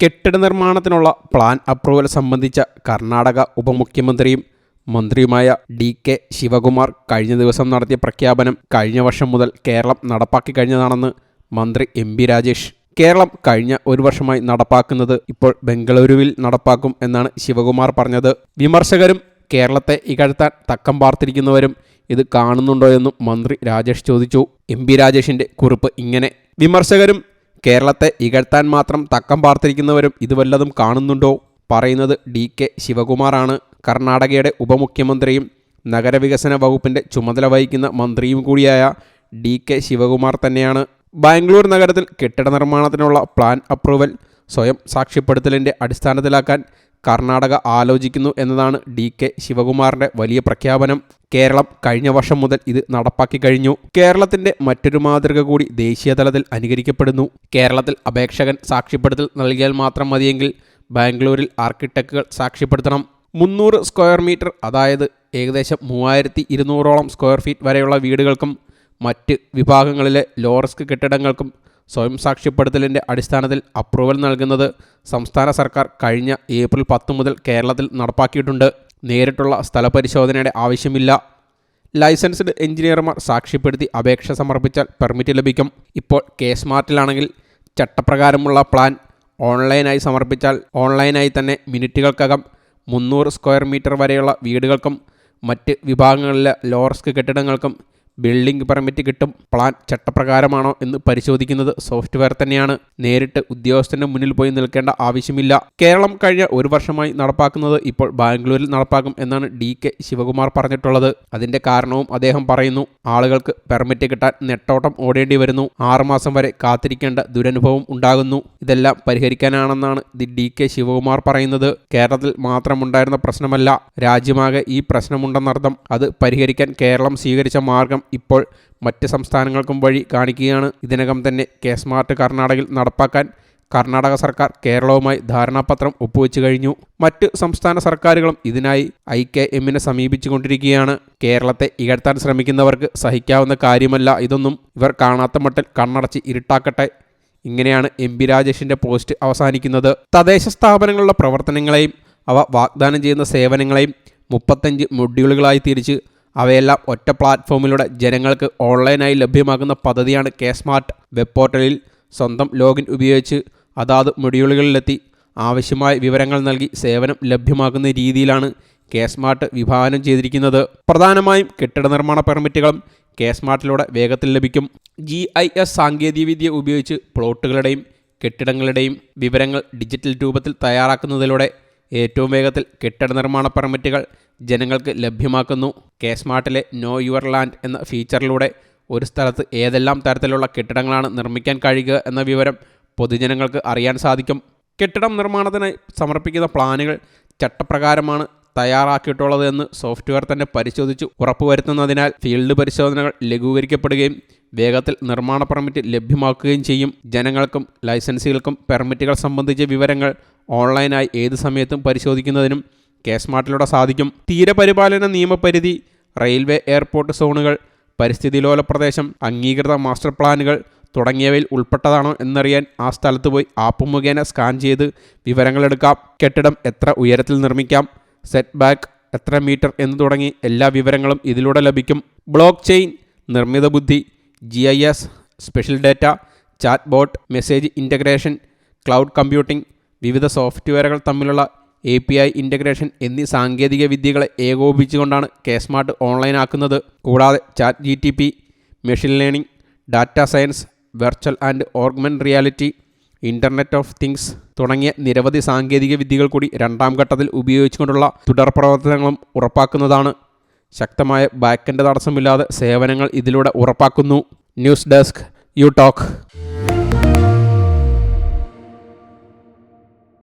കെട്ടിട നിർമ്മാണത്തിനുള്ള plan approval സംബന്ധിച്ച കർണാടക ഉപമുഖ്യമന്ത്രിയും മന്ത്രിയുമായ ഡി കെ ശിവകുമാർ കഴിഞ്ഞ ദിവസം നടത്തിയ പ്രഖ്യാപനം കഴിഞ്ഞ വർഷം മുതൽ കേരളം നടപ്പാക്കി കഴിഞ്ഞതാണെന്ന് മന്ത്രി എം ബി രാജേഷ്. കേരളം കഴിഞ്ഞ ഒരു വർഷമായി നടപ്പാക്കുന്നത് ഇപ്പോൾ ബംഗളൂരുവിൽ നടപ്പാക്കും എന്നാണ് ശിവകുമാർ പറഞ്ഞത്. വിമർശകരും കേരളത്തെ ഇകഴ്ത്താൻ തക്കം പാർത്തിരിക്കുന്നവരും ഇത് കാണുന്നുണ്ടോ എന്നും മന്ത്രി രാജേഷ് ചോദിച്ചു. എം ബി രാജേഷിന്റെ കുറിപ്പ് ഇങ്ങനെ. വിമർശകരും കേരളത്തെ ഇകഴ്ത്താൻ മാത്രം തക്കം പാർത്തിരിക്കുന്നവരും ഇത് വല്ലതും കാണുന്നുണ്ടോ? പറയുന്നത് ഡി കെ ശിവകുമാറാണ്. കർണാടകയുടെ ഉപമുഖ്യമന്ത്രിയും നഗരവികസന വകുപ്പിന്റെ ചുമതല വഹിക്കുന്ന മന്ത്രിയും കൂടിയായ ഡി കെ ശിവകുമാർ തന്നെയാണ്. ബാംഗ്ലൂർ നഗരത്തിൽ കെട്ടിട നിർമ്മാണത്തിനുള്ള പ്ലാൻ അപ്രൂവൽ സ്വയം സാക്ഷ്യപ്പെടുത്തലിന്റെ അടിസ്ഥാനത്തിലാക്കാൻ കർണാടക ആലോചിക്കുന്നു എന്നതാണ് ഡി കെ ശിവകുമാറിന്റെ വലിയ പ്രഖ്യാപനം. കേരളം കഴിഞ്ഞ വർഷം മുതൽ ഇത് നടപ്പാക്കി കഴിഞ്ഞു. കേരളത്തിന്റെ മറ്റൊരു മാതൃക കൂടി ദേശീയതലത്തിൽ അനുകരിക്കപ്പെടുന്നു. കേരളത്തിൽ അപേക്ഷകൻ സാക്ഷ്യപ്പെടുത്തൽ നൽകിയാൽ മാത്രം മതിയെങ്കിൽ ബാംഗ്ലൂരിൽ ആർക്കിടെക്റ്റുകൾ സാക്ഷ്യപ്പെടുത്തണം. മുന്നൂറ് സ്ക്വയർ മീറ്റർ അതായത് ഏകദേശം മൂവായിരത്തി ഇരുന്നൂറോളം സ്ക്വയർ ഫീറ്റ് വരെയുള്ള വീടുകൾക്കും മറ്റ് വിഭാഗങ്ങളിലെ ലോ റിസ്ക് കെട്ടിടങ്ങൾക്കും സ്വയം സാക്ഷ്യപ്പെടുത്തലിന്റെ അടിസ്ഥാനത്തിൽ അപ്രൂവൽ നൽകുന്നത് സംസ്ഥാന സർക്കാർ കഴിഞ്ഞ ഏപ്രിൽ പത്ത് മുതൽ കേരളത്തിൽ നടപ്പാക്കിയിട്ടുണ്ട്. നേരിട്ടുള്ള സ്ഥലപരിശോധനയുടെ ആവശ്യമില്ല. ലൈസൻസ്ഡ് എഞ്ചിനീയർമാർ സാക്ഷ്യപ്പെടുത്തി അപേക്ഷ സമർപ്പിച്ചാൽ പെർമിറ്റ് ലഭിക്കും. ഇപ്പോൾ കെ സ്മാർട്ടിലാണെങ്കിൽ ചട്ടപ്രകാരമുള്ള പ്ലാൻ ഓൺലൈനായി സമർപ്പിച്ചാൽ ഓൺലൈനായി തന്നെ മിനിറ്റുകൾക്കകം മുന്നൂറ് സ്ക്വയർ മീറ്റർ വരെയുള്ള വീടുകൾക്കും മറ്റ് വിഭാഗങ്ങളിലെ ലോ റിസ്ക് കെട്ടിടങ്ങൾക്കും ബിൽഡിംഗ് പെർമിറ്റ് കിട്ടും. പ്ലാൻ ചട്ടപ്രകാരമാണോ എന്ന് പരിശോധിക്കുന്നത് സോഫ്റ്റ്വെയർ തന്നെയാണ്. നേരിട്ട് ഉദ്യോഗസ്ഥന്റെ മുന്നിൽ പോയി നിൽക്കേണ്ട ആവശ്യമില്ല. കേരളം കഴിഞ്ഞ ഒരു വർഷമായി നടപ്പാക്കുന്നത് ഇപ്പോൾ ബാംഗ്ലൂരിൽ നടപ്പാക്കും എന്നാണ് ഡി കെ ശിവകുമാർ പറഞ്ഞിട്ടുള്ളത്. അതിന്റെ കാരണവും അദ്ദേഹം പറയുന്നു. ആളുകൾക്ക് പെർമിറ്റ് കിട്ടാൻ നെട്ടോട്ടം ഓടേണ്ടി വരുന്നു. ആറുമാസം വരെ കാത്തിരിക്കേണ്ട ദുരനുഭവം ഉണ്ടാകുന്നു. ഇതെല്ലാം പരിഹരിക്കാനാണെന്നാണ് ദി ഡി കെ ശിവകുമാർ പറയുന്നത്. കേരളത്തിൽ മാത്രമുണ്ടായിരുന്ന പ്രശ്നമല്ല. രാജ്യമാകെ ഈ പ്രശ്നമുണ്ടെന്നർത്ഥം. അത് പരിഹരിക്കാൻ കേരളം സ്വീകരിച്ച മാർഗം ഇപ്പോൾ മറ്റ് സംസ്ഥാനങ്ങൾക്കും വഴി കാണിക്കുകയാണ്. ഇതിനകം തന്നെ കെ സ്മാർട്ട് കർണാടകയിൽ നടപ്പാക്കാൻ കർണാടക സർക്കാർ കേരളവുമായി ധാരണാപത്രം ഒപ്പുവെച്ചു കഴിഞ്ഞു. മറ്റ് സംസ്ഥാന സർക്കാരുകളും ഇതിനായി ഐ കെ എമ്മിനെ സമീപിച്ചുകൊണ്ടിരിക്കുകയാണ്. കേരളത്തെ ഇകഴ്ത്താൻ ശ്രമിക്കുന്നവർക്ക് സഹിക്കാവുന്ന കാര്യമല്ല ഇതൊന്നും. ഇവർ കാണാത്ത മട്ടിൽ കണ്ണടച്ച് ഇരുട്ടാക്കട്ടെ. ഇങ്ങനെയാണ് എം പി രാജേഷിന്റെ പോസ്റ്റ് അവസാനിക്കുന്നത്. തദ്ദേശ സ്ഥാപനങ്ങളുടെ പ്രവർത്തനങ്ങളെയും അവ വാഗ്ദാനം ചെയ്യുന്ന സേവനങ്ങളെയും മുപ്പത്തഞ്ച് മൊഡ്യൂളുകളായി തിരിച്ച് അവയെല്ലാം ഒറ്റ പ്ലാറ്റ്ഫോമിലൂടെ ജനങ്ങൾക്ക് ഓൺലൈനായി ലഭ്യമാകുന്ന പദ്ധതിയാണ് കെ സ്മാർട്ട് വെബ് പോർട്ടലിൽ സ്വന്തം ലോഗിൻ ഉപയോഗിച്ച് അതാത് മൊഡ്യൂളുകളിലെത്തി ആവശ്യമായ വിവരങ്ങൾ നൽകി സേവനം ലഭ്യമാക്കുന്ന രീതിയിലാണ് കെ സ്മാർട്ട് വിഭാവനം ചെയ്തിരിക്കുന്നത്. പ്രധാനമായും കെട്ടിട നിർമ്മാണ പെർമിറ്റുകളും കെ സ്മാർട്ടിലൂടെ വേഗത്തിൽ ലഭിക്കും. ജി ഐ എസ് സാങ്കേതികവിദ്യ ഉപയോഗിച്ച് പ്ലോട്ടുകളുടെയും കെട്ടിടങ്ങളുടെയും വിവരങ്ങൾ ഡിജിറ്റൽ രൂപത്തിൽ തയ്യാറാക്കുന്നതിലൂടെ ഏറ്റവും വേഗത്തിൽ കെട്ടിട നിർമ്മാണ പെർമിറ്റുകൾ ജനങ്ങൾക്ക് ലഭ്യമാക്കുന്നു. കെ സ്മാർട്ടിലെ നോ യുവർ ലാൻഡ് എന്ന ഫീച്ചറിലൂടെ ഒരു സ്ഥലത്ത് ഏതെല്ലാം തരത്തിലുള്ള കെട്ടിടങ്ങളാണ് നിർമ്മിക്കാൻ കഴിയുക എന്ന വിവരം പൊതുജനങ്ങൾക്ക് അറിയാൻ സാധിക്കും. കെട്ടിടം നിർമ്മാണത്തിനായി സമർപ്പിക്കുന്ന പ്ലാനുകൾ ചട്ടപ്രകാരമാണ് തയ്യാറാക്കിയിട്ടുള്ളതെന്ന് സോഫ്റ്റ്വെയർ തന്നെ പരിശോധിച്ച് ഉറപ്പുവരുത്തുന്നതിനാൽ ഫീൽഡ് പരിശോധനകൾ ലഘൂകരിക്കപ്പെടുകയും വേഗത്തിൽ നിർമ്മാണ പെർമിറ്റ് ലഭ്യമാക്കുകയും ചെയ്യും. ജനങ്ങൾക്കും ലൈസൻസുകൾക്കും പെർമിറ്റുകൾ സംബന്ധിച്ച വിവരങ്ങൾ ഓൺലൈനായി ഏത് സമയത്തും പരിശോധിക്കുന്നതിനും കെ സ്മാർട്ടിലൂടെ സാധിക്കും. തീരപരിപാലന നിയമപരിധി റെയിൽവേ എയർപോർട്ട് സോണുകൾ പരിസ്ഥിതിലോല പ്രദേശം അംഗീകൃത മാസ്റ്റർ പ്ലാനുകൾ തുടങ്ങിയവയിൽ ഉൾപ്പെട്ടതാണോ എന്നറിയാൻ ആ സ്ഥലത്ത് പോയി ആപ്പ് മുഖേന സ്കാൻ ചെയ്ത് വിവരങ്ങളെടുക്കാം കെട്ടിടം എത്ര ഉയരത്തിൽ നിർമ്മിക്കാം? സെറ്റ് ബാക്ക് എത്ര മീറ്റർ എന്ന് തുടങ്ങി എല്ലാ വിവരങ്ങളും ഇതിലൂടെ ലഭിക്കും. ബ്ലോക്ക് ചെയിൻ നിർമ്മിത ബുദ്ധി G I S special data chat bot message integration cloud computing വിവിധ സോഫ്റ്റ്വെയറുകൾ തമ്മിലുള്ള എ പി ഐ ഇന്റഗ്രേഷൻ എന്നീ സാങ്കേതിക വിദ്യകളെ ഏകോപിപ്പിച്ചുകൊണ്ടാണ് കെ സ്മാർട്ട് ഓൺലൈൻ ആക്കുന്നത്. കൂടാതെ chat G T P machine learning data science virtual and augment reality internet of things തുടങ്ങിയ നിരവധി സാങ്കേതിക വിദ്യകൾ കൂടി രണ്ടാം ഘട്ടത്തിൽ ഉപയോഗിച്ചുകൊണ്ടുള്ള തുടർ പ്രവർത്തനങ്ങളും ഉറപ്പാക്കുന്നതാണ്. ശക്തമായ ബാക്കിന്റെ തടസ്സമില്ലാതെ സേവനങ്ങൾ ഇതിലൂടെ ഉറപ്പാക്കുന്നു. News desk you talk.